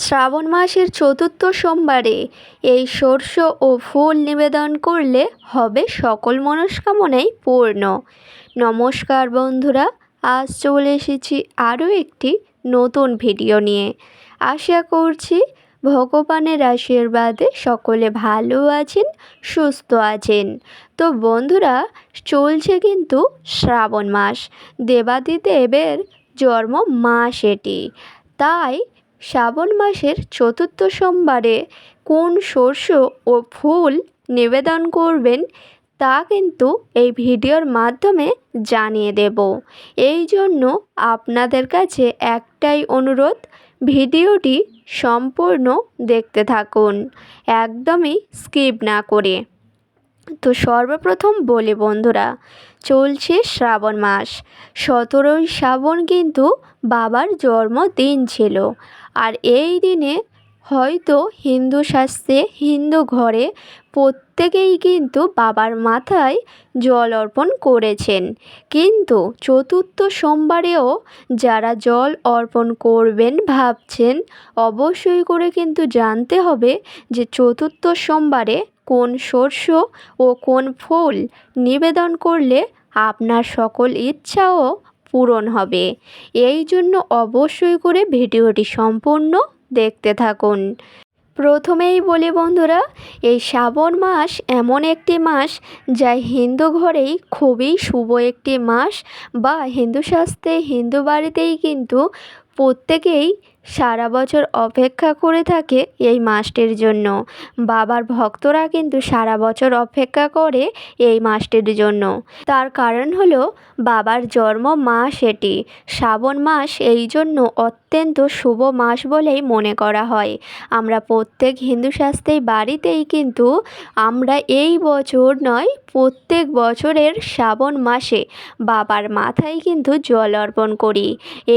শ্রাবণ মাসের চতুর্থ সোমবারে এই শস্য ও ফুল নিবেদন করলে হবে সকল মনস্কামনাই পূর্ণ। নমস্কার বন্ধুরা, আজ চলে এসেছি আরও একটি নতুন ভিডিও নিয়ে। আশা করছি ভগবানের আশীর্বাদে সকলে ভালো আছেন, সুস্থ আছেন। তো বন্ধুরা, চলছে কিন্তু শ্রাবণ মাস। দেবাদিদেবের জন্ম মাস এটি। তাই শ্রাবণ মাসের চতুর্থ সোমবারে কোন শস্য ও ফুল নিবেদন করবেন তা কিন্তু এই ভিডিওর মাধ্যমে জানিয়ে দেব। এই জন্য আপনাদের কাছে একটাই অনুরোধ, ভিডিওটি সম্পূর্ণ দেখতে থাকুন, একদমই স্কিপ না করে। তো সর্বপ্রথম বলি বন্ধুরা, চলছে শ্রাবণ মাস। সতেরোই শ্রাবণ কিন্তু বাবার জন্মদিন ছিল। আর এই দিনে হয়তো হিন্দু শাস্ত্রে হিন্দু ঘরে প্রত্যেকেই কিন্তু বাবার মাথায় জল অর্পণ করেছেন। কিন্তু চতুর্থ সোমবারেও যারা জল অর্পণ করবেন ভাবছেন, অবশ্যই করে কিন্তু জানতে হবে যে চতুর্থ সোমবারে কোন শস্য ও কোন ফুল নিবেদন করলে আপনার সকল ইচ্ছাও পূরণ হবে। এই জন্য অবশ্যই করে ভিডিওটি সম্পূর্ণ দেখতে থাকুন। প্রথমেই বলি বন্ধুরা, এই শ্রাবণ মাস এমন একটি মাস যা হিন্দু ঘরেই খুবই শুভ একটি মাস বা হিন্দু শাস্ত্রে হিন্দু বাড়িতেই কিন্তু প্রত্যেকেই সারা বছর অপেক্ষা করে থাকে এই মাসটির জন্য। বাবার ভক্তরা কিন্তু সারা বছর অপেক্ষা করে এই মাসটির জন্য। তার কারণ হলো, বাবার জন্ম মাস এটি। শ্রাবণ মাস এই জন্য অত্যন্ত শুভ মাস বলেই মনে করা হয়। আমরা প্রত্যেক হিন্দু শাস্ত্রেই বাড়িতেই কিন্তু আমরা এই বছর নয়, প্রত্যেক বছরের শ্রাবণ মাসে বাবার মাথায় কিন্তু জল অর্পণ করি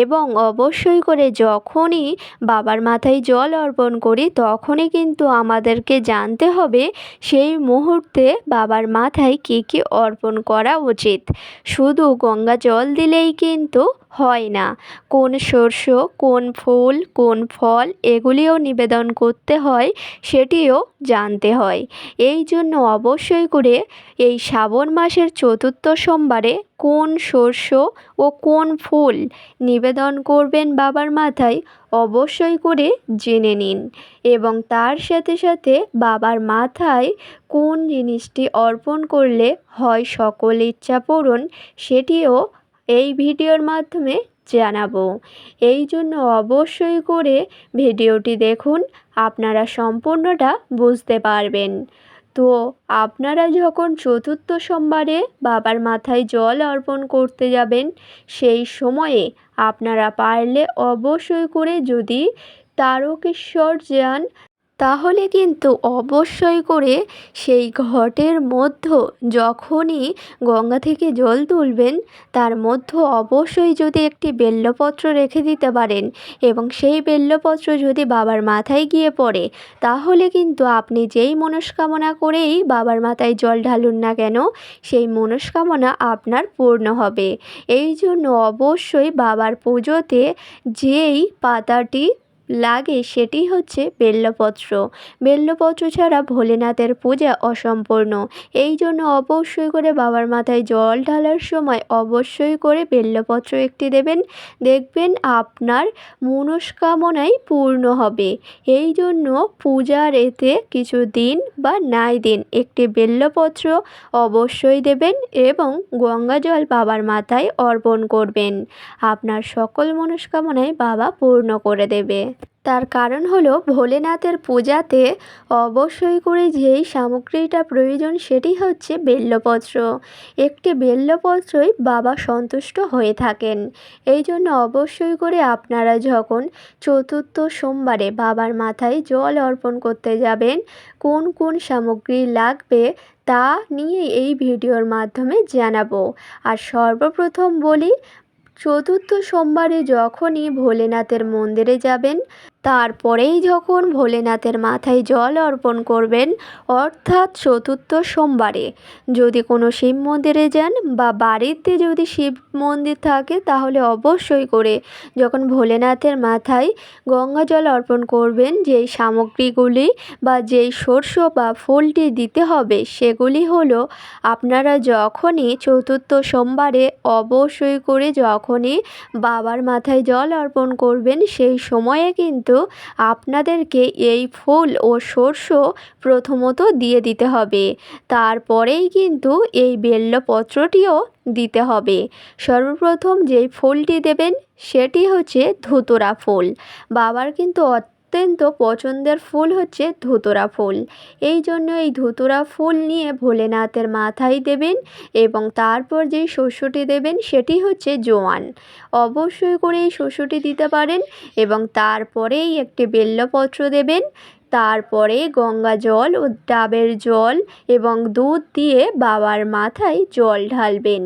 এবং অবশ্যই করে যখনই বাবার মাথায় জল অর্পণ করি তখনই কিন্তু আমাদেরকে জানতে হবে সেই মুহূর্তে বাবার মাথায় কী কী অর্পণ করা উচিত। শুধু গঙ্গা জল দিলেই কিন্তু হয় না। কোন শস্য কোন ফুল, কোন ফল এগুলিও নিবেদন করতে হয়, সেটিও জানতে হয়। এই জন্য অবশ্যই করে এই শ্রাবণ মাসের চতুর্থ সোমবারে কোন শস্য ও কোন ফুল নিবেদন করবেন বাবার মাথায় অবশ্যই করে জেনে নিন এবং তার সাথে সাথে বাবার মাথায় কোন জিনিসটি অর্পণ করলে হয় সকল ইচ্ছা পূরণ সেটিও এই ভিডিওর মাধ্যমে জানাব। এই জন্য অবশ্যই করে ভিডিওটি দেখুন, আপনারা সম্পূর্ণটা বুঝতে পারবেন। তো আপনারা যখন চতুর্থ সোমবারে বাবার মাথায় জল অর্পণ করতে যাবেন, সেই সময়ে আপনারা পারলে অবশ্যই করে যদি তারকেশ্বর যান তাহলে কিন্তু অবশ্যই করে সেই ঘটের মধ্য যখনই গঙ্গা থেকে জল তুলবেন, তার মধ্য অবশ্যই যদি একটি বেল্লপত্র রেখে দিতে পারেন এবং সেই বেল্লপত্র যদি বাবার মাথায় গিয়ে পড়ে, তাহলে কিন্তু আপনি যেই মনস্কামনা করেই বাবার মাথায় জল ঢালুন না কেন, সেই মনস্কামনা আপনার পূর্ণ হবে। এই জন্য অবশ্যই বাবার পুজোতে যেই পাতাটি লাগে সেটি হচ্ছে বেল্লপত্র। বেল্লপত্র ছাড়া ভোলেনাথের পূজা অসম্পূর্ণ। এই জন্য অবশ্যই করে বাবার মাথায় জল ঢালার সময় অবশ্যই করে বেল্লপত্র একটি দেবেন। দেখবেন আপনার মনস্কামনাই পূর্ণ হবে। এই জন্য পূজার এতে কিছু দিন বা নাই দিন একটি বেল্লপত্র অবশ্যই দেবেন এবং গঙ্গা জল বাবার মাথায় অর্পণ করবেন। আপনার সকল মনস্কামনাই বাবা পূর্ণ করে দেবে। তার কারণ হলো ভোলেনাথের পূজাতে অবশ্যই করে যেই সামগ্রীটা প্রয়োজন সেটি হচ্ছে বেল্লপত্র। একটি বেল্লপত্রই বাবা সন্তুষ্ট হয়ে থাকেন। এই জন্য অবশ্যই করে আপনারা যখন চতুর্থ সোমবারে বাবার মাথায় জল অর্পণ করতে যাবেন, কোন কোন সামগ্রী লাগবে তা নিয়ে এই ভিডিওর মাধ্যমে জানাব। আর সর্বপ্রথম বলি, চতুর্থ সোমবারে যখনই ভোলেনাথের মন্দিরে যাবেন তারপরেই যখন ভোলেনাথের মাথায় জল অর্পণ করবেন, অর্থাৎ চতুর্থ সোমবারে, যদি কোনো শিব মন্দিরে যান বা বাড়িতে যদি শিব মন্দির থাকে, তাহলে অবশ্যই করে যখন ভোলেনাথের মাথায় গঙ্গা জল অর্পণ করবেন, যেই সামগ্রীগুলি বা যেই শস্য বা ফুলটি দিতে হবে, সেগুলি হলো আপনারা যখনই চতুর্থ সোমবারে অবশ্যই করে যখনই বাবার মাথায় জল অর্পণ করবেন, সেই সময়ে কিন্তু আপনাদেরকে এই ফুল ও সর্ষ প্রথমত দিয়ে দিতে হবে। তারপরেই কিন্তু এই বেল্লপত্রটিও দিতে হবে। সর্বপ্রথম যেই ফুলটি দেবেন, সেটি হচ্ছে ধুতুরা ফুল। বাবার কিন্তু অত্যন্ত পছন্দের ফুল হচ্ছে ধুতুরা ফুল। এই জন্য এই ধুতুরা ফুল নিয়ে ভোলেনাথের মাথায় দেবেন এবং তারপর যে শস্যটি দেবেন সেটি হচ্ছে জোয়ান। অবশ্যই করে এই শস্যটি দিতে পারেন এবং তারপরেই একটি বেল্লপত্র দেবেন তারপরে গঙ্গা জল ও ডাবের জল এবং দুধ দিয়ে বাবার মাথায় জল ঢালবেন।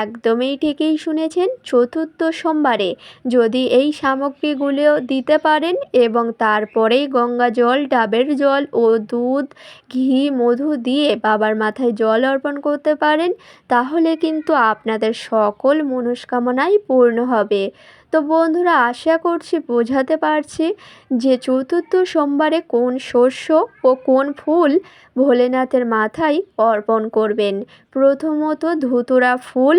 একদমই ঠিকই শুনেছেন চতুর্থ সোমবারে। যদি এই সামগ্রীগুলো দিতে পারেন এবং তারপরেই গঙ্গা জল, ডাবের জল ও দুধ, ঘি, মধু দিয়ে বাবার মাথায় জল অর্পণ করতে পারেন, তাহলে কিন্তু আপনাদের সকল মনস্কামনাই পূর্ণ হবে। তো বন্ধুরা, আশা করছি বোঝাতে পারছি যে চতুর্থ সোমবারে কোন শস্য ও কোন ফুল ভোলেনাথের মাথায় অর্পণ করবেন। প্রথমত ধুতুরা ফুল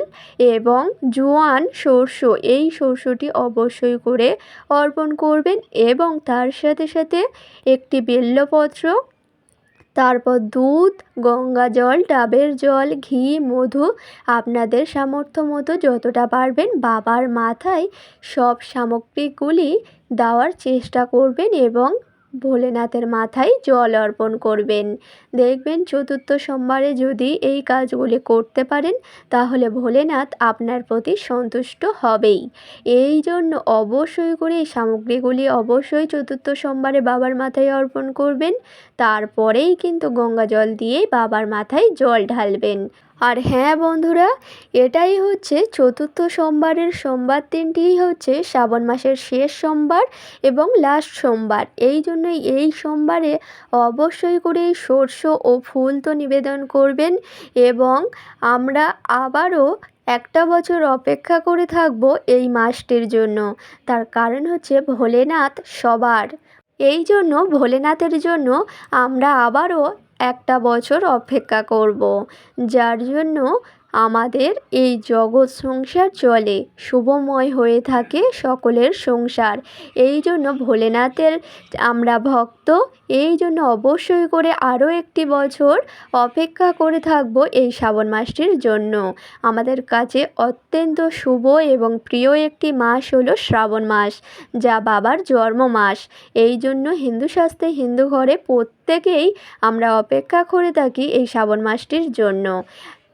এবং জোয়ান শস্য, এই শস্যটি অবশ্যই করে অর্পণ করবেন এবং তার সাথে সাথে একটি বেল্লপত্র তারপর দুধ, গঙ্গা জল, ডাবের জল, ঘি, মধু, আপনাদের সামর্থ্য মতো যতটা পারবেন বাবার মাথায় সব সামগ্রীগুলি দেওয়ার চেষ্টা করবেন এবং ভোলেনাথের মাথায় জল অর্পণ করবেন। দেখবেন চতুর্থ সোমবারে যদি এই কাজগুলি করতে পারেন, তাহলে ভোলেনাথ আপনার প্রতি সন্তুষ্ট হবেই। এই জন্য অবশ্যই করে এই সামগ্রীগুলি অবশ্যই চতুর্থ সোমবারে বাবার মাথায় অর্পণ করবেন। তারপরেই কিন্তু গঙ্গা জল দিয়ে বাবার মাথায় জল ঢালবেন। আর হ্যাঁ বন্ধুরা, এটাই হচ্ছে চতুর্থ সোমবারের সোমবার দিনটিই হচ্ছে শ্রাবণ মাসের শেষ সোমবার এবং লাস্ট সোমবার। এই জন্যই এই সোমবারে অবশ্যই করে শস্য ও ফুল তো নিবেদন করবেন এবং আমরা আবারও একটা বছর অপেক্ষা করে থাকব এই মাসটির জন্য। তার কারণ হচ্ছে ভোলেনাথ সবার। এই জন্য ভোলেনাথের জন্য আমরা আবারও একটা বছর অপেক্ষা করব যার জন্য আমাদের এই জগৎ সংসার চলে, শুভময় হয়ে থাকে সকলের সংসার। এই জন্য ভোলেনাথের আমরা ভক্ত, এই জন্য অবশ্যই করে আরও একটি বছর অপেক্ষা করে থাকব এই শ্রাবণ মাসটির জন্য। আমাদের কাছে অত্যন্ত শুভ এবং প্রিয় একটি মাস হলো শ্রাবণ মাস, যা বাবার জন্ম মাস। এই জন্য হিন্দু শাস্ত্রে হিন্দু ঘরে প্রত্যেকেই আমরা অপেক্ষা করে থাকি এই শ্রাবণ মাসটির জন্য।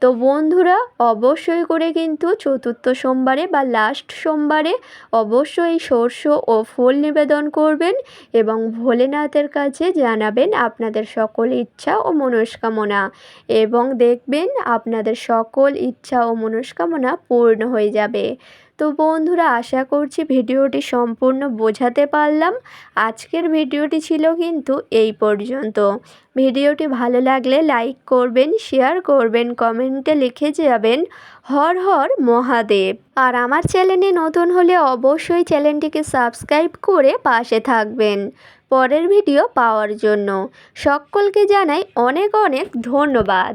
তো বন্ধুরা, অবশ্যই করে কিন্তু চতুর্থ সোমবারে বা লাস্ট সোমবারে অবশ্যই সর্ষ ও ফুল নিবেদন করবেন এবং ভোলেনাথের কাছে জানাবেন আপনাদের সকল ইচ্ছা ও মনস্কামনা এবং দেখবেন আপনাদের সকল ইচ্ছা ও মনস্কামনা পূর্ণ হয়ে যাবে। তো বন্ধুরা, আশা করছি ভিডিওটি সম্পূর্ণ বোঝাতে পারলাম। আজকের ভিডিওটি ছিল কিন্তু এই পর্যন্ত। ভিডিওটি ভালো লাগলে লাইক করবেন, শেয়ার করবেন, কমেন্টে লিখে যাবেন, হর হর মহাদেব। আর আমার চ্যানেলে নতুন হলে অবশ্যই চ্যানেলটিকে সাবস্ক্রাইব করে পাশে থাকবেন পরের ভিডিও পাওয়ার জন্য। সকলকে জানাই অনেক অনেক ধন্যবাদ।